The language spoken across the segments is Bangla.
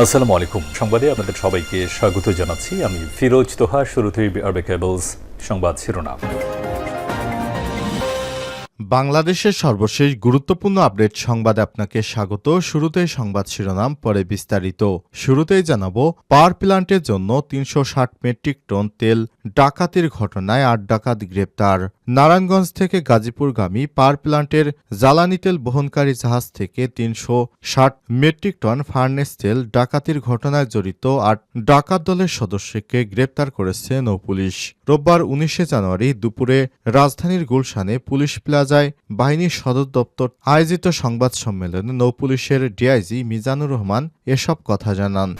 আসসালামু আলাইকুম। সংবাদে আপনাদের সবাইকে স্বাগত জানাচ্ছি। আমি ফিরোজ তোহা, শুরুতেই আরবে কেবলস সংবাদ শিরোনাম। বাংলাদেশের সর্বশেষ গুরুত্বপূর্ণ আপডেট সংবাদে আপনাকে স্বাগত। শুরুতেই সংবাদ শিরোনাম, পরে বিস্তারিত। শুরুতেই জানাব, পাওয়ার প্ল্যান্টের জন্য তিনশো ষাট মেট্রিক টন তেল ডাকাতির ঘটনায় আট ডাকাত গ্রেপ্তার। নারায়ণগঞ্জ থেকে গাজীপুরগামী পাওয়ার প্ল্যান্টের জ্বালানি তেল বহনকারী জাহাজ থেকে তিনশো ষাট মেট্রিক টন ফার্নেস তেল ডাকাতির ঘটনায় জড়িত আট ডাকাত দলের সদস্যকে গ্রেপ্তার করেছে নৌপুলিশ রোববার উনিশে জানুয়ারি দুপুরে রাজধানীর গুলশানে পুলিশ প্লাজায় বাহিনীর সদর দপ্তর আয়োজিত সংবাদ সম্মেলনে নৌপুলিশের ডিআইজি মিজানুর রহমান এসব কথা জানান।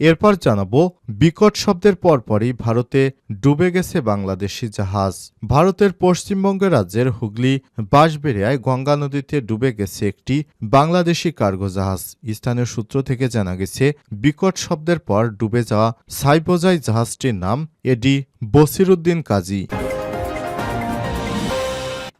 এরপর জানাব, বিকট শব্দের পরপরই ভারতে ডুবে গেছে বাংলাদেশি জাহাজ। ভারতের পশ্চিমবঙ্গ রাজ্যের হুগলি, বাঁশবেড়িয়ায় গঙ্গা নদীতে ডুবে গেছে একটি বাংলাদেশি কার্গো জাহাজ। স্থানীয় সূত্র থেকে জানা গেছে, বিকট শব্দের পর ডুবে যাওয়া সাইবোজাই জাহাজটির নাম এডি বসিরুদ্দিন কাজী।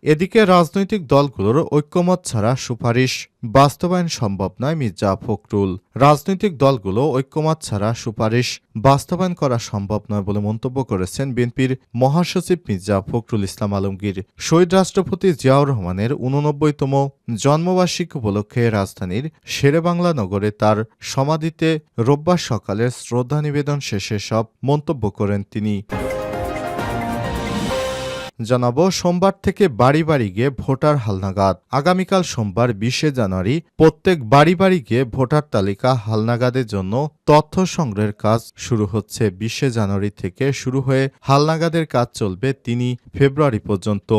এদিকে রাজনৈতিক দলগুলোর ঐক্যমত ছাড়া সুপারিশ বাস্তবায়ন সম্ভব নয় মির্জা ফখরুল। রাজনৈতিক দলগুলো ঐক্যমত ছাড়া সুপারিশ বাস্তবায়ন করা সম্ভব নয় বলে মন্তব্য করেছেন বিএনপির মহাসচিব মির্জা ফখরুল ইসলাম আলমগীর। শহীদ রাষ্ট্রপতি জিয়াউর রহমানের উননব্বইতম জন্মবার্ষিকী উপলক্ষে রাজধানীর শেরেবাংলা নগরে তার সমাধিতে রোববার সকালে শ্রদ্ধা নিবেদন শেষে সব মন্তব্য করেন তিনি। জানাব, সোমবার থেকে বাড়ি বাড়ি গিয়ে ভোটার হালনাগাদ। আগামীকাল সোমবার বিশে জানুয়ারি প্রত্যেক বাড়ি বাড়ি গিয়ে ভোটার তালিকা হালনাগাদের জন্য তথ্য সংগ্রহের কাজ শুরু হচ্ছে। বিশে জানুয়ারি থেকে শুরু হয়ে হালনাগাদের কাজ চলবে তিনি ফেব্রুয়ারি পর্যন্ত।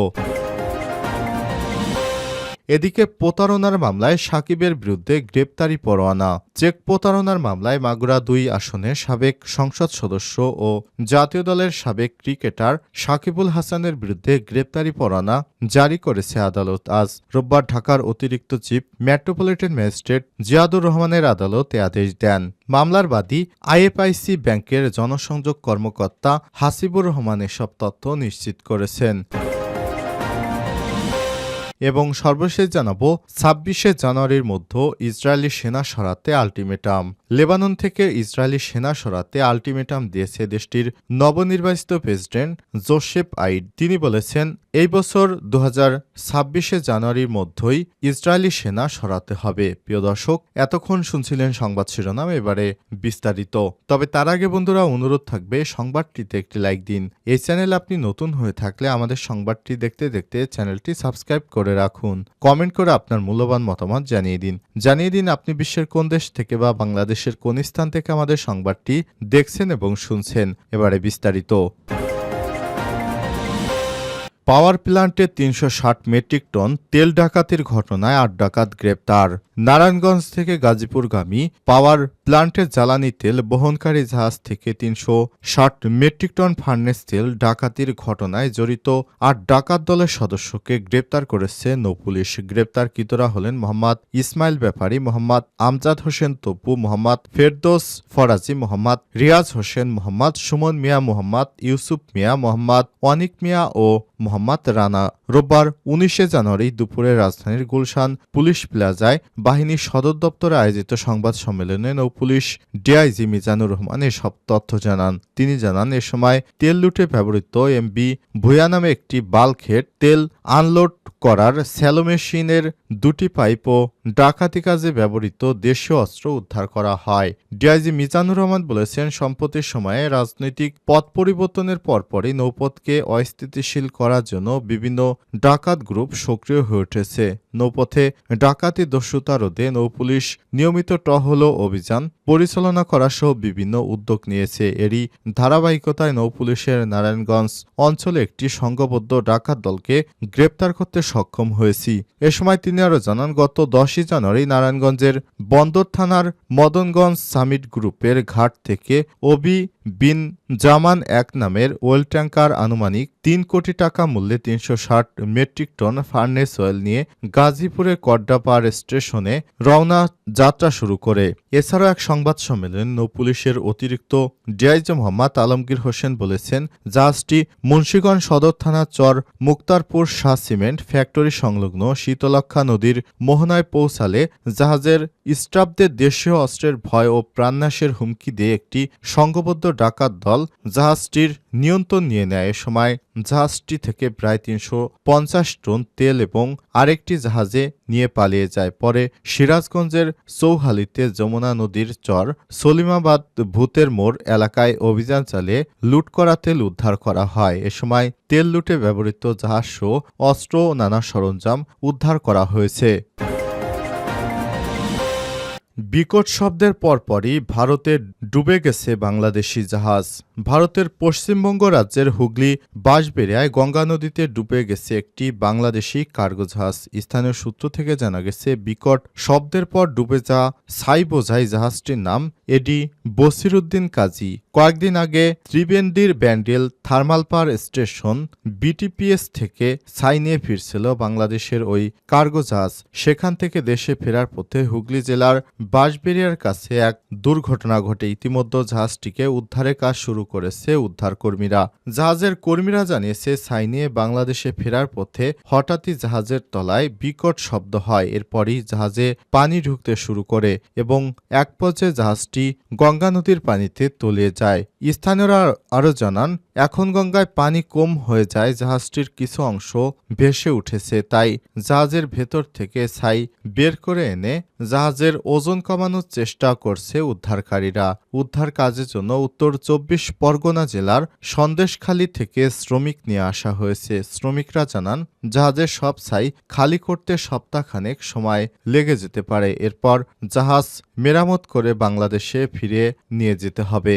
এদিকে প্রতারণার মামলায় সাকিবের বিরুদ্ধে গ্রেপ্তারি পরোয়ানা। চেক প্রতারণার মামলায় মাগুরা দুই আসনে সাবেক সংসদ সদস্য ও জাতীয় দলের সাবেক ক্রিকেটার সাকিবুল হাসানের বিরুদ্ধে গ্রেপ্তারি পরোয়ানা জারি করেছে আদালত। আজ রোববার ঢাকার অতিরিক্ত চিফ মেট্রোপলিটন ম্যাজিস্ট্রেট জিয়াদুর রহমানের আদালত আদেশ দেন। মামলার বাদী আইএফআইসি ব্যাংকের জনসংযোগ কর্মকর্তা হাসিবুর রহমান এসব তথ্য নিশ্চিত করেছেন। এবং সর্বশেষ জানাব, ছাব্বিশে জানুয়ারির মধ্যে ইসরায়েলি সেনা সরাতে আলটিমেটাম। লেবানন থেকে ইসরায়েলি সেনা সরাতে আলটিমেটাম দিয়েছে দেশটির নবনির্বাচিত প্রেসিডেন্ট জোসেফ আইড। তিনি বলেছেন এই বছর দু ছাব্বিশে জানুয়ারির মধ্যেই ইসরায়েলি সেনা সরাতে হবে। প্রিয় দর্শক, এতক্ষণ শুনছিলেন সংবাদ শিরোনাম, এবারে বিস্তারিত। তবে তার আগে বন্ধুরা, অনুরোধ থাকবে, সংবাদটিতে একটি লাইক দিন। এই চ্যানেল আপনি নতুন হয়ে থাকলে আমাদের সংবাদটি দেখতে দেখতে চ্যানেলটি সাবস্ক্রাইব করে রাখুন। কমেন্ট করে আপনার মূল্যবান মতামত জানিয়ে দিন। জানিয়ে দিন আপনি বিশ্বের কোন দেশ থেকে বা বাংলাদেশের কোন স্থান থেকে আমাদের সংবাদটি দেখছেন এবং শুনছেন। এবারে বিস্তারিত। পাওয়ার প্ল্যান্টে তিনশো ষাট মেট্রিক টন তেল ডাকাতির ঘটনায় আট ডাকাত গ্রেপ্তার। নারায়ণগঞ্জ থেকে গাজীপুরগামী পাওয়ার প্ল্যান্টের জ্বালানি তেল বহনকারী জাহাজ থেকে তিনশো ষাট মেট্রিক টন ফার্নেস তেল ডাকাতির ঘটনায় জড়িত আট ডাকাত দলের সদস্যকে গ্রেপ্তার করেছে নৌপুলিশ গ্রেপ্তারকৃতরা হলেন মোহাম্মদ ইসমাইল ব্যাপারী, মোহাম্মদ আমজাদ হোসেন তপু, মোহাম্মদ ফেরদোস ফরাজি, মোহাম্মদ রিয়াজ হোসেন, মোহাম্মদ সুমন মিয়া, মোহাম্মদ ইউসুফ মিয়া, মোহাম্মদ অনিক মিয়া ও মোহাম্মদ রানা রোববার উনিশে জানুয়ারি দুপুরে রাজধানীর গুলশান পুলিশ প্লাজায় বাহিনীর সদর দপ্তরে আয়োজিত সংবাদ সম্মেলনে নৌপুলিশ ডিআইজি মিজানুর রহমান এসব তথ্য জানান। তিনি জানান, এ সময় তেল লুটে ব্যবহৃত এমবি ভুয়া নামে একটি বাল্কহেড তেল আনলোড করার স্যালো মেশিনের দুটি পাইপ ও ডাকাতি কাজে ব্যবহৃত দেশীয় অস্ত্র উদ্ধার করা হয়। ডিআইজি মিজানুর রহমান বলেছেন সম্প্রতির সময়ে রাজনৈতিক পথ পরিবর্তনের পরপরই নৌপথকে অস্থিতিশীল করার জন্য বিভিন্ন ডাকাত গ্রুপ সক্রিয় হয়ে উঠেছে। নৌপথে ডাকাতি দস্যুতা রোধে নৌপুলিশ নিয়মিত টহল অভিযান পরিচালনা করা সহ বিভিন্ন উদ্যোগ নিয়েছে। এরই ধারাবাহিকতায় নৌপুলিশের নারায়ণগঞ্জ অঞ্চলে একটি সংঘবদ্ধ ডাকাত দলকে গ্রেপ্তার করতে সক্ষম হয়েছি। এ সময় তিনি আরও জানান, গত দশই জানুয়ারি নারায়ণগঞ্জের বন্দর থানার মদনগঞ্জ সামিট গ্রুপের ঘাট থেকে ওবি বিন জামান এক নামের ওয়েল ট্যাঙ্কার আনুমানিক তিন কোটি টাকা মূল্যে তিনশো ষাট মেট্রিক টন ফার্নেস অয়েল নিয়ে গাজীপুরের কড্ডাপাড় স্টেশনে রওনা যাত্রা শুরু করে। এছাড়াও এক সংবাদ সম্মেলনে নৌপুলিশের অতিরিক্ত ডিআইজি মোহাম্মদ আলমগীর হোসেন বলেছেন, জাহাজটি মুন্সীগঞ্জ সদর থানা চর মুক্তারপুর শাহ সিমেন্ট ফ্যাক্টরি সংলগ্ন শীতলক্ষা নদীর মোহনায় পৌঁছালে জাহাজের স্টাফদের দেশীয় অস্ত্রের ভয় ও প্রাণনাশের হুমকি দিয়ে একটি সংঘবদ্ধ ডাকাত দল জাহাজটির নিয়ন্ত্রণ নিয়ে নেয় এ সময় জাহাজটি থেকে প্রায় তিনশো পঞ্চাশ টন তেল এবং আরেকটি জাহাজে নিয়ে পালিয়ে যায়। পরে সিরাজগঞ্জের চৌহালিতে যমুনা নদীর চর সলিমাবাদ ভূতের মোড় এলাকায় অভিযান চালিয়ে লুট করা তেল উদ্ধার করা হয়। এ সময় তেল লুটে ব্যবহৃত জাহাজ সহ অস্ত্র ও নানা সরঞ্জাম উদ্ধার করা হয়েছে। বিকট শব্দের পরপরই ভারতে ডুবে গেছে বাংলাদেশি জাহাজ। ভারতের পশ্চিমবঙ্গ রাজ্যের হুগলি, বাঁশবেড়িয়ায় গঙ্গা নদীতে ডুবে গেছে একটি বাংলাদেশি কার্গো জাহাজ। স্থানীয় সূত্র থেকে জানা গেছে, বিকট শব্দের পর ডুবে যাওয়া ছাই বোঝাই জাহাজটির নাম এডি বসিরুদ্দিন কাজী। কয়েকদিন আগে ত্রিবেন্দির Bandel thermal power station BTPS থেকে ছাই নিয়ে ফিরছিল বাংলাদেশের ওই কার্গো জাহাজ। সেখান থেকে দেশে ফেরার পথে হুগলি জেলার বাঁশবেড়িয়ার কাছে এক দুর্ঘটনা ঘটে। ইতিমধ্যে জাহাজটিকে উদ্ধারের কাজ শুরু করেছে উদ্ধারকর্মীরা। জাহাজের কর্মীরা জানিয়েছে ছাই নিয়ে বাংলাদেশে ফেরার পথে হঠাৎই জাহাজের তলায় বিকট শব্দ হয়। এরপরই জাহাজে পানি ঢুকতে শুরু করে এবং এক পর্যায়ে জাহাজটি গঙ্গা নদীর পানিতে তলিয়ে যায়। স্থানীয়রা আরও জানান এখন গঙ্গায় পানি কম হয়ে যায়, জাহাজটির কিছু অংশ ভেসে উঠেছে, তাই জাহাজের ভেতর থেকে ছাই বের করে এনে জাহাজের ওজন কমানোর চেষ্টা করছে উদ্ধারকারীরা। উদ্ধার কাজের জন্য উত্তর চব্বিশ পরগনা জেলার সন্দেশখালী থেকে শ্রমিক নিয়ে আসা হয়েছে। শ্রমিকরা জানান, জাহাজের সব ছাই খালি করতে সপ্তাহখানেক সময় লেগে যেতে পারে। এরপর জাহাজ মেরামত করে বাংলাদেশে ফিরিয়ে নিয়ে যেতে হবে।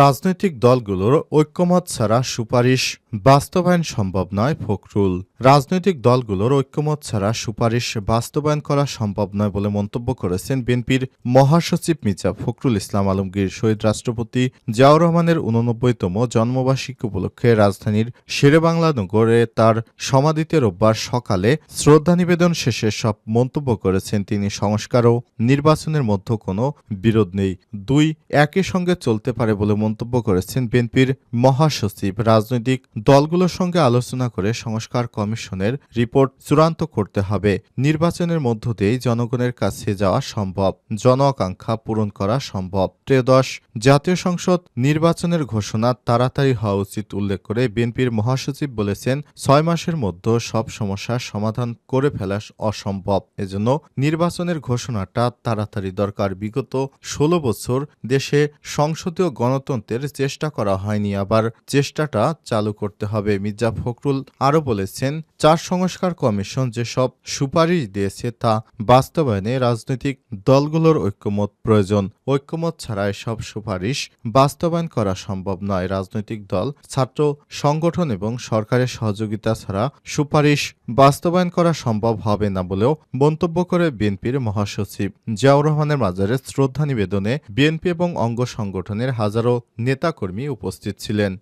রাজনৈতিক দলগুলোর ঐক্যমত ছাড়া সুপারিশ বাস্তবায়ন সম্ভব নয় ফখরুল। রাজনৈতিক দলগুলোর ঐক্যমত ছাড়া সুপারিশ বাস্তবায়ন করা সম্ভব নয় বলে মন্তব্য করেছেন বিএনপির মহাসচিব মির্জা ফখরুল ইসলাম আলমগীর। শহীদ রাষ্ট্রপতি জিয়াউর রহমানের উননব্বইতম জন্মবার্ষিকী উপলক্ষে রাজধানীর শেরেবাংলা নগরে তার সমাধিতে রোববার সকালে শ্রদ্ধা নিবেদন শেষে সব মন্তব্য করেছেন তিনি। সংস্কার ও নির্বাচনের মধ্যে কোনো বিরোধ নেই। দুই একই সঙ্গে চলতে পারে বলে মন্তব্য করেছেন বিএনপির মহাসচিব। রাজনৈতিক দলগুলোর সঙ্গে আলোচনা করে সংস্কার কমিশনের রিপোর্ট চূড়ান্ত করতে হবে। নির্বাচনের মধ্য দিয়েই জনগণের কাছে যাওয়া সম্ভব। জন আকাঙ্ক্ষা পূরণ করা সম্ভব। ত্রয়োদশ জাতীয় সংসদ নির্বাচনের ঘোষণা তাড়াতাড়ি হওয়া উচিত উল্লেখ করে বিএনপির মহাসচিব বলেছেন, ছয় মাসের মধ্যে সব সমস্যার সমাধান করে ফেলা অসম্ভব। এজন্য নির্বাচনের ঘোষণাটা তাড়াতাড়ি দরকার। বিগত ষোলো বছর দেশে সংসদীয় গণতন্ত্রের চেষ্টা করা হয়নি। আবার চেষ্টাটা চালু করতে হবে। মির্জা ফখরুল আরও বলেছেন, চার সংস্কার কমিশন যেসব সুপারিশ দিয়েছে তা বাস্তবায়নে রাজনৈতিক দলগুলোর ঐক্যমত প্রয়োজন। ঐক্যমত ছাড়া এসব সুপারিশ বাস্তবায়ন করা সম্ভব নয়। রাজনৈতিক দল, ছাত্র সংগঠন এবং সরকারের সহযোগিতা ছাড়া সুপারিশ বাস্তবায়ন করা সম্ভব হবে না বলেও মন্তব্য করে বিএনপির মহাসচিব জিয়াউর রহমানের মাজারে শ্রদ্ধা নিবেদনে বিএনপি এবং অঙ্গ সংগঠনের হাজারো নেতাকর্মী উপস্থিত ছিলেন।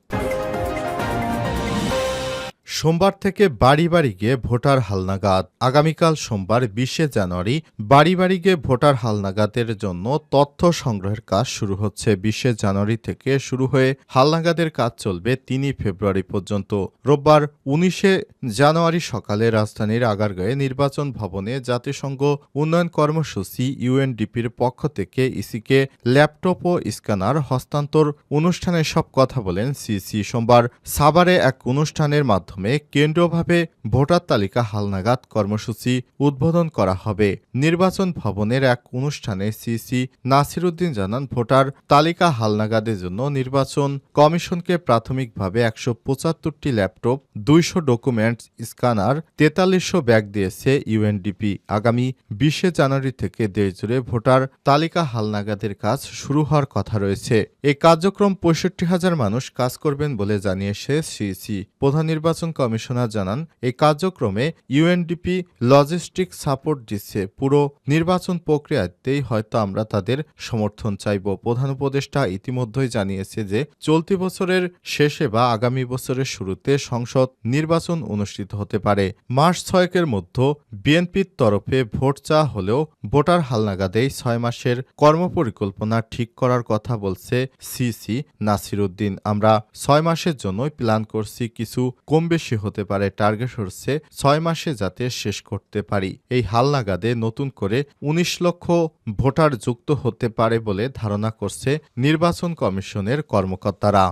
সোমবার থেকে বাড়ি বাড়ি গিয়ে ভোটার হালনাগাদ। আগামীকাল সোমবার বিশে জানুয়ারি বাড়ি বাড়ি গিয়ে ভোটার হালনাগাদের জন্য তথ্য সংগ্রহের কাজ শুরু হচ্ছে। বিশে জানুয়ারি থেকে শুরু হয়ে হালনাগাদের কাজ চলবে তিনই ফেব্রুয়ারি পর্যন্ত। রোববার উনিশে জানুয়ারি সকালে রাজধানীর আগারগাঁয়ে নির্বাচন ভবনে জাতিসংঘ উন্নয়ন কর্মসূচি ইউএনডিপির পক্ষ থেকে ইসিকে ল্যাপটপ ও স্ক্যানার হস্তান্তর অনুষ্ঠানে সব কথা বলেন সিসি। সোমবার সাভারে এক অনুষ্ঠানের মাধ্যমে কেন্দ্রীয়ভাবে ভোটার তালিকা হালনাগাদ কর্মসূচি উদ্বোধন করা হবে। নির্বাচন ভবনের এক অনুষ্ঠানে সিসি নাসিরুদ্দিন জানান, ভোটার তালিকা হালনাগাদের জন্য নির্বাচন কমিশনকে প্রাথমিকভাবে একশো পঁচাত্তরটি ল্যাপটপ, দুইশো ডকুমেন্টস স্ক্যানার, তেতাল্লিশশো ব্যাগ দিয়েছে ইউএনডিপি। আগামী বিশে জানুয়ারি থেকে দেশজুড়ে ভোটার তালিকা হালনাগাদের কাজ শুরু হওয়ার কথা রয়েছে। এই কার্যক্রম পঁয়ষট্টি হাজার মানুষ কাজ করবেন বলে জানিয়েছে সিসি। প্রধান নির্বাচন নির্বাচন কমিশনার জানান, এই কার্যক্রমে ইউএনডিপি লজিস্টিক সাপোর্ট দিচ্ছে। পুরো নির্বাচন প্রক্রিয়াতেই হয়তো আমরা তাদের সমর্থন চাইব। প্রধান উপদেষ্টা ইতিমধ্যেই জানিয়েছে যে, চলতি বছরের শেষে বা আগামী বছরের শুরুতে সংসদ নির্বাচন অনুষ্ঠিত হতে পারে। মাস ছয়েকের মধ্যে বিএনপির তরফে ভোট চাওয়া হলেও ভোটার হালনাগাদেই ছয় মাসের কর্মপরিকল্পনা ঠিক করার কথা বলছে সিসি নাসিরুদ্দিন। আমরা ছয় মাসের জন্যই প্ল্যান করছি কিছু কম বেশি হতে পারে। টার্গেট হচ্ছে ছয় মাসে যাতে শেষ করতে পারি। এই হালনাগাদে নতুন করে উনিশ লক্ষ ভোটার যুক্ত হতে পারে বলে ধারণা করছে নির্বাচন কমিশনের কর্মকর্তারা।